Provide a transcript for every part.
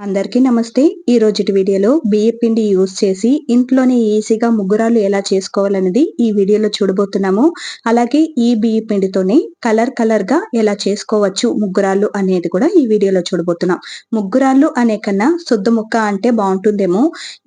అందరికీ నమస్తే. ఈ రోజుటి వీడియోలో బియ్య పిండి యూజ్ చేసి ఇంట్లోనే ఈజీగా ముగ్గురాలు ఎలా చేసుకోవాలనేది ఈ వీడియోలో చూడబోతున్నాము. అలాగే ఈ బియ్య పిండితోనే కలర్ కలర్గా ఎలా చేసుకోవచ్చు ముగ్గురాళ్ళు అనేది కూడా ఈ వీడియోలో చూడబోతున్నాం. ముగ్గురాళ్ళు అనే కన్నా శుద్ధ ముక్క అంటే బాగుంటుందేమో.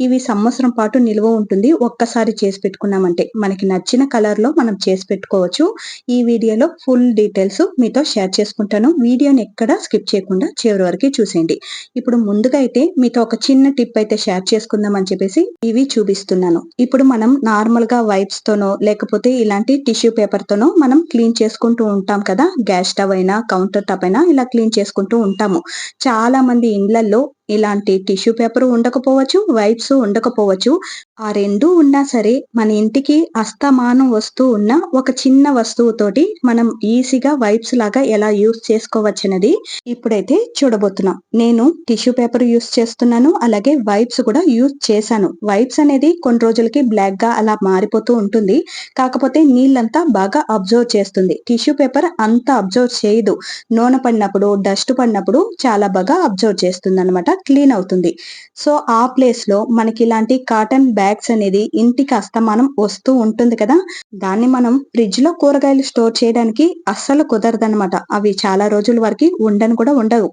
ఇవి సంవత్సరం పాటు నిల్వ ఉంటుంది. ఒక్కసారి చేసి పెట్టుకున్నామంటే మనకి నచ్చిన కలర్లో మనం చేసి పెట్టుకోవచ్చు. ఈ వీడియోలో ఫుల్ డీటెయిల్స్ మీతో షేర్ చేసుకుంటాను. వీడియోని ఎక్కడ స్కిప్ చేయకుండా చివరి వరకు చూసేయండి. ఇప్పుడు ముందుగా అయితే మీతో ఒక చిన్న టిప్ అయితే షేర్ చేసుకుందాం అని చెప్పేసి ఇవి చూపిస్తున్నాను. ఇప్పుడు మనం నార్మల్గా వైప్స్ తోనో లేకపోతే ఇలాంటి టిష్యూ పేపర్ తోనో మనం క్లీన్ చేసుకుంటూ ఉంటాం కదా. గ్యాస్ స్టవ్ అయినా కౌంటర్ టాప్ అయినా ఇలా క్లీన్ చేసుకుంటూ ఉంటాము. చాలా మంది ఇండ్లల్లో ఇలాంటి టిష్యూ పేపర్ ఉండకపోవచ్చు వైప్స్ ఉండకపోవచ్చు. ఆ రెండు ఉన్నా సరే మన ఇంటికి అస్తమానం వస్తూ ఉన్న ఒక చిన్న వస్తువుతోటి మనం ఈజీగా వైప్స్ లాగా ఎలా యూస్ చేసుకోవచ్చు అనేది ఇప్పుడైతే చూడబోతున్నాం. నేను టిష్యూ పేపర్ యూస్ చేస్తున్నాను అలాగే వైప్స్ కూడా యూస్ చేశాను. వైప్స్ అనేది కొన్ని రోజులకి బ్లాక్గా అలా మారిపోతూ ఉంటుంది. కాకపోతే నీళ్ళంతా బాగా అబ్జర్వ్ చేస్తుంది. టిష్యూ పేపర్ అంత అబ్జర్వ్ చేయదు. నూనె పడినప్పుడు డస్ట్ పడినప్పుడు చాలా బాగా అబ్జర్వ్ చేస్తుంది అనమాట క్లీన్ అవుతుంది. సో ఆ ప్లేస్లో మనకి ఇలాంటి కాటన్ బ్యాగ్స్ అనేది ఇంటికి అస్తమానం వస్తూ ఉంటుంది కదా. దాన్ని మనం ఫ్రిడ్జ్లో కూరగాయలు స్టోర్ చేయడానికి అస్సలు కుదరదనమాట అవి చాలా రోజుల వరకు ఉండని కూడా ఉండవు.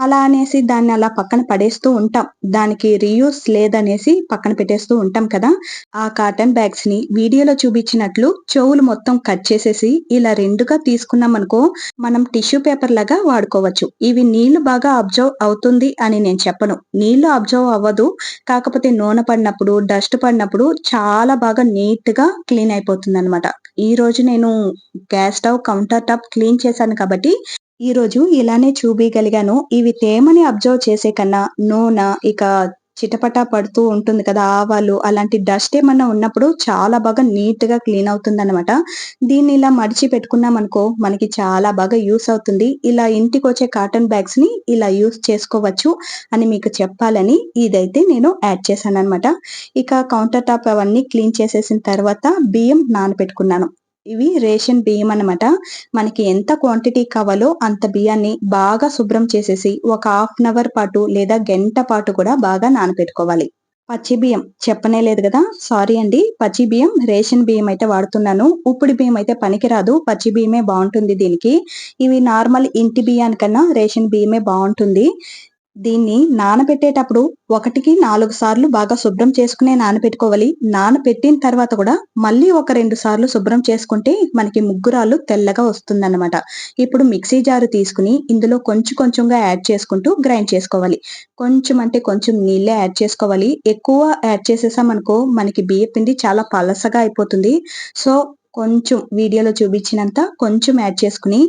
అలా అనేసి దాన్ని అలా పక్కన పడేస్తూ ఉంటాం. దానికి రీయూస్ లేదనేసి పక్కన పెట్టేస్తూ ఉంటాం కదా. ఆ కాటన్ బ్యాగ్స్ని వీడియోలో చూపించినట్లు చెవులు మొత్తం కట్ చేసేసి ఇలా రెండుగా తీసుకున్నాం అనుకో మనం టిష్యూ పేపర్ లాగా వాడుకోవచ్చు. ఇవి నీళ్ళు బాగా అబ్జర్వ్ అవుతుంది అని నేను చెప్పను. నీళ్ళు అబ్జర్వ్ అవ్వదు. కాకపోతే నూనె పడినప్పుడు డస్ట్ పడినప్పుడు చాలా బాగా నీట్గా క్లీన్ అయిపోతుంది అనమాట ఈ రోజు నేను gas stove counter top clean చేశాను కాబట్టి ఈ రోజు ఇలానే చూపించగలిగాను ఇవి తేమని అబ్జర్వ్ చేసే కన్నా నూనె ఇక చిటపటా పడుతూ ఉంటుంది కదా ఆవాలు అలాంటి డస్ట్ ఏమన్నా ఉన్నప్పుడు చాలా బాగా నీట్గా క్లీన్ అవుతుంది అనమాట దీన్ని ఇలా మడిచి పెట్టుకున్నాం అనుకో మనకి చాలా బాగా యూస్ అవుతుంది. ఇలా ఇంటికి వచ్చే కాటన్ బ్యాగ్స్ని ఇలా యూస్ చేసుకోవచ్చు అని మీకు చెప్పాలని ఇదైతే నేను యాడ్ చేశాను అనమాట ఇక కౌంటర్ టాప్ అవన్నీ క్లీన్ చేసేసిన తర్వాత బియ్యం నానబెట్టుకున్నాను ఇవి రేషన్ బియ్యం అన్నమాట. మనకి ఎంత క్వాంటిటీ కావాలో అంత బియ్యాన్ని బాగా శుభ్రం చేసేసి ఒక హాఫ్ అన్ అవర్ పాటు లేదా గంట పాటు కూడా బాగా నానబెట్టుకోవాలి పచ్చి బియ్యం చెప్పనే లేదు కదా? సారీ అండి. పచ్చి బియ్యం రేషన్ బియ్యం అయితే వాడుతున్నాను. ఉప్పుడు బియ్యం అయితే పనికిరాదు. పచ్చి బియ్యమే బాగుంటుంది దీనికి. ఇవి నార్మల్ ఇంటి బియ్యానికన్నా రేషన్ బియ్యమే బాగుంటుంది. దీన్ని నానబెట్టేటప్పుడు ఒకటికి నాలుగు సార్లు బాగా శుభ్రం చేసుకునే నానబెట్టుకోవాలి. నానబెట్టిన తర్వాత కూడా మళ్ళీ ఒక రెండు సార్లు శుభ్రం చేసుకుంటే మనకి ముగ్గురాలు తెల్లగా వస్తుందన్నమాట. ఇప్పుడు మిక్సీ జారు తీసుకుని ఇందులో కొంచెం కొంచెంగా యాడ్ చేసుకుంటూ గ్రైండ్ చేసుకోవాలి. కొంచెం అంటే కొంచెం నీళ్ళే యాడ్ చేసుకోవాలి. ఎక్కువ యాడ్ చేసేసామనుకో మనకి బియ్య పిండి చాలా పలసగా అయిపోతుంది. సో కొంచెం వీడియోలో చూపించినంత కొంచెం యాడ్ చేసుకుని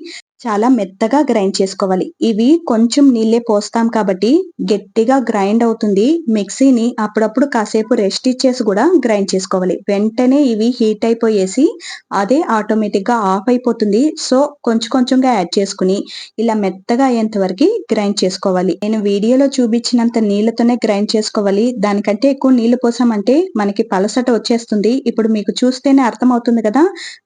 చాలా మెత్తగా గ్రైండ్ చేసుకోవాలి. ఇవి కొంచెం నీళ్ళే పోస్తాం కాబట్టి గట్టిగా గ్రైండ్ అవుతుంది. మిక్సీని అప్పుడప్పుడు కాసేపు రెస్ట్ ఇచ్చేసి కూడా గ్రైండ్ చేసుకోవాలి. వెంటనే ఇవి హీట్ అయిపోయేసి అదే ఆటోమేటిక్గా ఆఫ్ అయిపోతుంది. సో కొంచెం కొంచెంగా యాడ్ చేసుకుని ఇలా మెత్తగా అయ్యేంత వరకు గ్రైండ్ చేసుకోవాలి. నేను వీడియోలో చూపించినంత నీళ్ళతోనే గ్రైండ్ చేసుకోవాలి. దానికంటే ఎక్కువ నీళ్ళు పోసామంటే మనకి పలసట వచ్చేస్తుంది. ఇప్పుడు మీకు చూస్తేనే అర్థమవుతుంది కదా?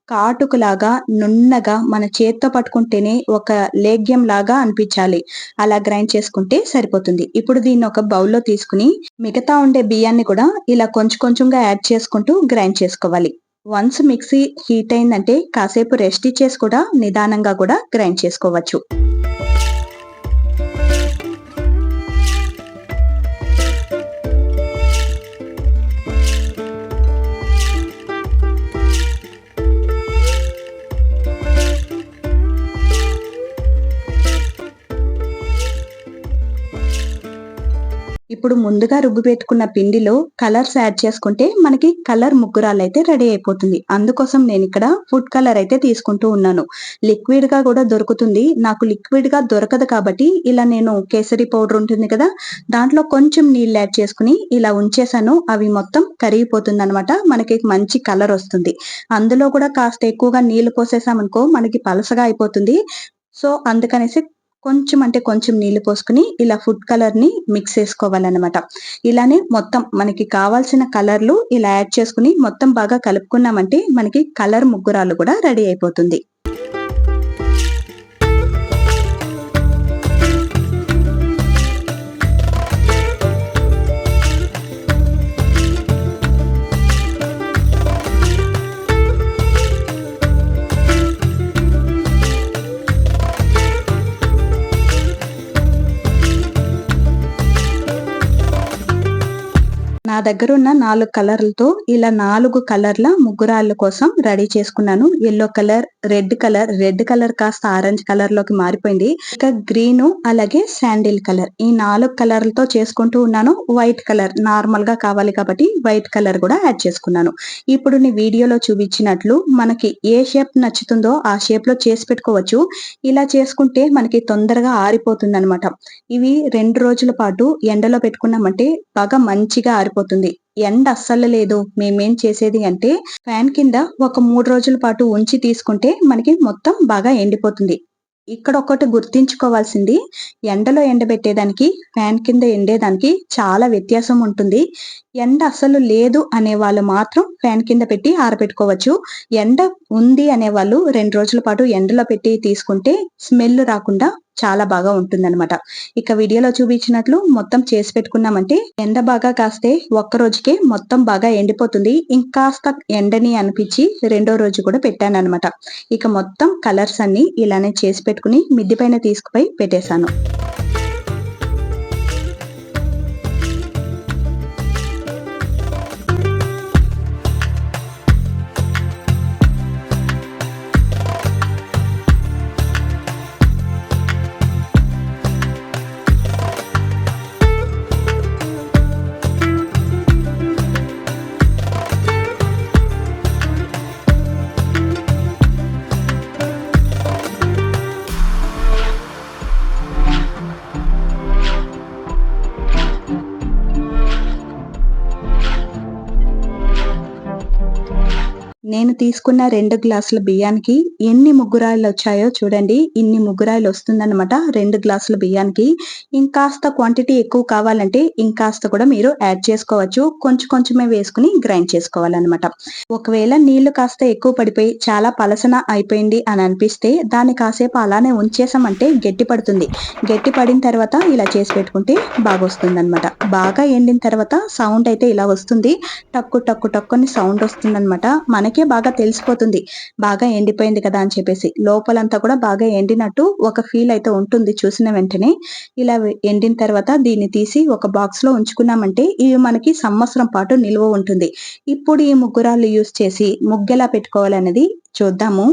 కాటుకులాగా నున్నగా మన చేత్తో పట్టుకుంటే పట్టుకుంటేనే ఒక లేగ్యం లాగా అనిపించాలి. అలా గ్రైండ్ చేసుకుంటే సరిపోతుంది. ఇప్పుడు దీన్ని ఒక బౌల్లో తీసుకుని మిగతా ఉండే బియ్యాన్ని కూడా ఇలా కొంచెం కొంచెంగా యాడ్ చేసుకుంటూ గ్రైండ్ చేసుకోవాలి. వన్స్ మిక్సీ హీట్ అయిందంటే కాసేపు రెస్ట్ ఇచ్చేసి కూడా నిదానంగా కూడా గ్రైండ్ చేసుకోవచ్చు. ఇప్పుడు ముందుగా రుబ్బు పెట్టుకున్న పిండిలో కలర్స్ యాడ్ చేసుకుంటే మనకి కలర్ ముగ్గురాలు అయితే రెడీ అయిపోతుంది. అందుకోసం నేను ఇక్కడ ఫుడ్ కలర్ అయితే తీసుకుంటూ ఉన్నాను. లిక్విడ్గా కూడా దొరుకుతుంది. నాకు లిక్విడ్గా దొరకదు కాబట్టి ఇలా నేను కేసరి పౌడర్ ఉంటుంది కదా దాంట్లో కొంచెం నీళ్ళు యాడ్ చేసుకుని ఇలా ఉంచేసాను. అవి మొత్తం కరిగిపోతుంది అనమాట మనకి మంచి కలర్ వస్తుంది. అందులో కూడా కాస్త ఎక్కువగా నీళ్ళు పోసేసామనుకో మనకి పలసగా అయిపోతుంది. సో అందుకనేసి కొంచెం అంటే కొంచెం నీళ్ళు పోసుకుని ఇలా ఫుడ్ కలర్ని మిక్స్ చేసుకోవాలన్నమాట. ఇలానే మొత్తం మనకి కావాల్సిన కలర్లు ఇలా యాడ్ చేసుకుని మొత్తం బాగా కలుపుకున్నామంటే మనకి కలర్ ముగ్గురాలు కూడా రెడీ అయిపోతుంది. నా దగ్గర ఉన్న నాలుగు కలర్లతో ఇలా నాలుగు కలర్ల ముగ్గురాళ్ళ కోసం రెడీ చేసుకున్నాను. Yellow colour red colour red colour కాస్త ఆరెంజ్ కలర్లోకి మారిపోయింది. ఇంకా గ్రీన్ అలాగే శాండిల్ కలర్. ఈ నాలుగు కలర్లతో చేసుకుంటూ ఉన్నాను. వైట్ కలర్ నార్మల్గా కావాలి కాబట్టి వైట్ కలర్ కూడా యాడ్ చేసుకున్నాను. ఇప్పుడు నీ వీడియోలో చూపించినట్లు మనకి ఏ షేప్ నచ్చుతుందో ఆ షేప్లో చేసి పెట్టుకోవచ్చు. ఇలా చేసుకుంటే మనకి తొందరగా ఆరిపోతుంది అనమాట ఇవి రెండు రోజుల పాటు ఎండలో పెట్టుకున్నామంటే బాగా మంచిగా ఆరిపోతుంది. ఎండ అస్సలు లేదు. మేమేం చేసేది అంటే ఫ్యాన్ కింద ఒక మూడు రోజుల పాటు ఉంచి తీసుకుంటే మనకి మొత్తం బాగా ఎండిపోతుంది. ఇక్కడ ఒకటి గుర్తించుకోవాల్సింది ఎండలో ఎండబెట్టేదానికి ఫ్యాన్ కింద ఎండేదానికి చాలా వ్యత్యాసం ఉంటుంది. ఎండ అసలు లేదు అనే వాళ్ళు మాత్రం ఫ్యాన్ కింద పెట్టి ఆరబెట్టుకోవచ్చు. ఎండ ఉంది అనే వాళ్ళు రెండు రోజుల పాటు ఎండలో పెట్టి తీసుకుంటే స్మెల్ రాకుండా చాలా బాగా ఉంటుందన్నమాట. ఇక వీడియోలో చూపించినట్లు మొత్తం చేసి పెట్టుకున్నామంటే ఎండ బాగా కాస్తే ఒక్క రోజుకే మొత్తం బాగా ఎండిపోతుంది. ఇంకాస్త ఎండని అనిపించి రెండో రోజు కూడా పెట్టాను అనమాట ఇక మొత్తం కలర్స్ అన్ని ఇలానే చేసి పెట్టుకుని మిద్ది పైన తీసుకుపోయి పెట్టేశాను. నేను తీసుకున్న రెండు గ్లాసుల బియ్యానికి ఎన్ని ముగ్గురాయిలు వచ్చాయో చూడండి. ఇన్ని ముగ్గురాయిలు వస్తుందన్నమాట రెండు గ్లాసుల బియ్యానికి. ఇంకాస్త క్వాంటిటీ ఎక్కువ కావాలంటే ఇంకాస్త కూడా మీరు యాడ్ చేసుకోవచ్చు. కొంచెం కొంచెమే వేసుకుని గ్రైండ్ చేసుకోవాలన్నమాట. ఒకవేళ నీళ్ళు కాస్త ఎక్కువ పడిపోయి చాలా పలసన అయిపోయింది అని అనిపిస్తే దాన్ని కాసేపు అలానే ఉంచేసామంటే గట్టి పడుతుంది. గట్టి పడిన తర్వాత ఇలా చేసి పెట్టుకుంటే బాగా వస్తుంది అనమాట బాగా ఎండిన తర్వాత సౌండ్ అయితే ఇలా వస్తుంది. టక్కు టక్కు టక్కుని సౌండ్ వస్తుంది అనమాట మనకి మనకే బాగా తెలిసిపోతుంది. బాగా ఎండిపోయింది కదా అని చెప్పేసి. లోపలంతా కూడా బాగా ఎండినట్టు ఒక ఫీల్ అయితే ఉంటుంది చూసిన వెంటనే. ఇలా ఎండిన తర్వాత దీన్ని తీసి ఒక బాక్స్లో ఉంచుకున్నామంటే ఇవి మనకి సంవత్సరం పాటు నిల్వ ఉంటుంది. ఇప్పుడు ఈ ముగ్గురాళ్ళు యూస్ చేసి ముగ్గెలా పెట్టుకోవాలనేది చూద్దాము.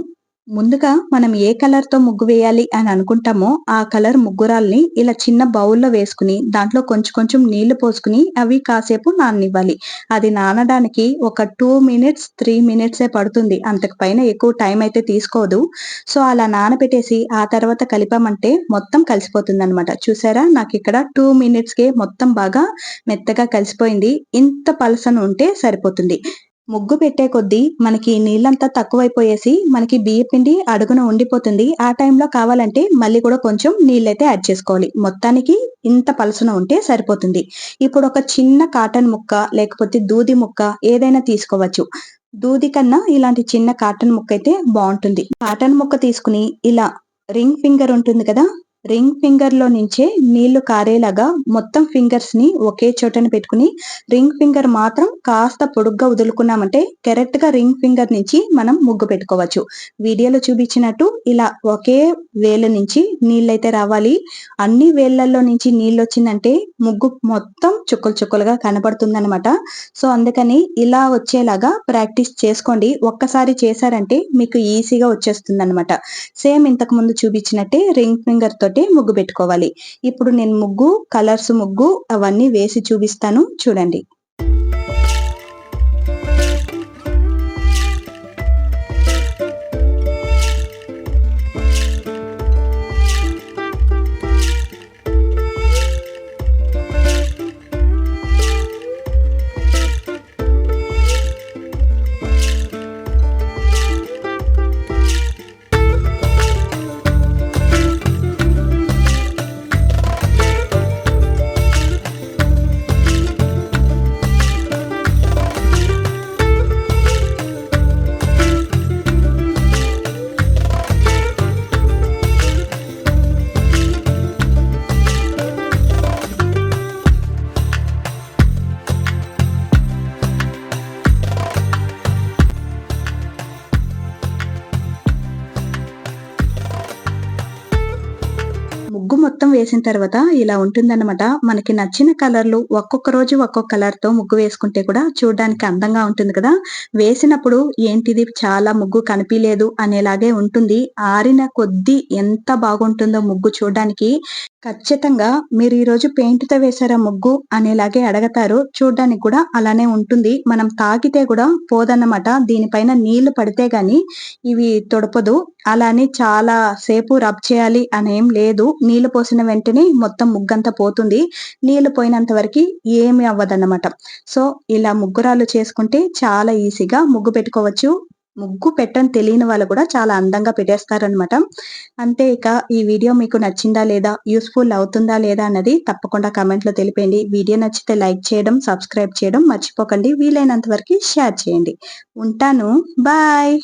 ముందుగా మనం ఏ కలర్తో ముగ్గు వేయాలి అని అనుకుంటామో ఆ కలర్ ముగ్గురాల్ని ఇలా చిన్న బౌల్లో వేసుకుని దాంట్లో కొంచెం కొంచెం నీళ్ళు పోసుకుని అవి కాసేపు నాననివ్వాలి. అది నానడానికి ఒక టూ మినిట్స్ త్రీ మినిట్సే పడుతుంది. అంతకు పైన ఎక్కువ టైం అయితే తీసుకోదు. సో అలా నానబెట్టేసి ఆ తర్వాత కలిపామంటే మొత్తం కలిసిపోతుంది అనమాట చూసారా? నాకు ఇక్కడ టూ మినిట్స్కే మొత్తం బాగా మెత్తగా కలిసిపోయింది. ఇంత పలసన ఉంటే సరిపోతుంది. ముగ్గు పెట్టే కొద్దీ మనకి నీళ్ళంతా తక్కువైపోయేసి మనకి బియ్య పిండి అడుగున ఉండిపోతుంది. ఆ టైంలో కావాలంటే మళ్ళీ కూడా కొంచెం నీళ్ళైతే యాడ్ చేసుకోవాలి. మొత్తానికి ఇంత పలుసున ఉంటే సరిపోతుంది. ఇప్పుడు ఒక చిన్న కాటన్ ముక్క లేకపోతే దూది ముక్క ఏదైనా తీసుకోవచ్చు. దూది కన్నా ఇలాంటి చిన్న కాటన్ ముక్క అయితే బాగుంటుంది. కాటన్ ముక్క తీసుకుని ఇలా రింగ్ ఫింగర్ ఉంటుంది కదా రింగ్ ఫింగర్లో నుంచే నీళ్ళు కారేలాగా మొత్తం ఫింగర్స్ని ఒకే చోటన పెట్టుకుని రింగ్ ఫింగర్ మాత్రం కాస్త పొడుగ్గా వదులుకున్నామంటే కరెక్ట్గా రింగ్ ఫింగర్ నుంచి మనం ముగ్గు పెట్టుకోవచ్చు. వీడియోలో చూపించినట్టు ఇలా ఒకే వేల నుంచి నీళ్ళైతే రావాలి. అన్ని వేళ్ళలో నుంచి నీళ్ళు వచ్చిందంటే ముగ్గు మొత్తం చుక్కలు చుక్కలుగా కనబడుతుంది సో అందుకని ఇలా వచ్చేలాగా ప్రాక్టీస్ చేసుకోండి. ఒక్కసారి చేశారంటే మీకు ఈజీగా వచ్చేస్తుంది సేమ్ ఇంతకు ముందు చూపించినట్టే రింగ్ ఫింగర్తో తోటి ముగ్గు పెట్టుకోవాలి. ఇప్పుడు నేను ముగ్గు కలర్స్ ముగ్గు అవన్నీ వేసి చూపిస్తాను. చూడండి. ముగ్గు మొత్తం వేసిన తర్వాత ఇలా ఉంటుందన్నమాట. మనకి నచ్చిన కలర్లు ఒక్కొక్క రోజు ఒక్కొక్క కలర్తో ముగ్గు వేసుకుంటే కూడా చూడడానికి అందంగా ఉంటుంది కదా. వేసినప్పుడు ఏంటిది చాలా ముగ్గు కనిపించలేదు అనేలాగే ఉంటుంది. ఆరిన కొద్దీ ఎంత బాగుంటుందో ముగ్గు చూడడానికి. ఖచ్చితంగా మీరు ఈ రోజు పెయింట్తో వేసారా ముగ్గు అనేలాగే అడగతారు. చూడడానికి కూడా అలానే ఉంటుంది. మనం తాకితే కూడా పోదన్నమాట. దీనిపైన నీళ్ళు పడితే గాని ఇవి తొడపదు. అలానే చాలా సేపు రబ్ చేయాలి అనేం లేదు. నీళ్ళు పోసిన వెంటనే మొత్తం ముగ్గంతా పోతుంది. నీళ్ళు పోయినంత వరకు ఏమి అవ్వదన్నమాట. సో ఇలా ముగ్గురాలు చేసుకుంటే చాలా ఈజీగా ముగ్గు పెట్టుకోవచ్చు. ముగ్గు పెట్టని తెలియని వాళ్ళు కూడా చాలా అందంగా పెట్టేస్తారనమాట అంతే ఇక ఈ వీడియో మీకు నచ్చిందా లేదా యూస్ఫుల్ అవుతుందా లేదా అన్నది తప్పకుండా కమెంట్లో తెలిపేయండి. వీడియో నచ్చితే లైక్ చేయడం సబ్స్క్రైబ్ చేయడం మర్చిపోకండి. వీలైనంత వరకు షేర్ చేయండి. ఉంటాను. బాయ్.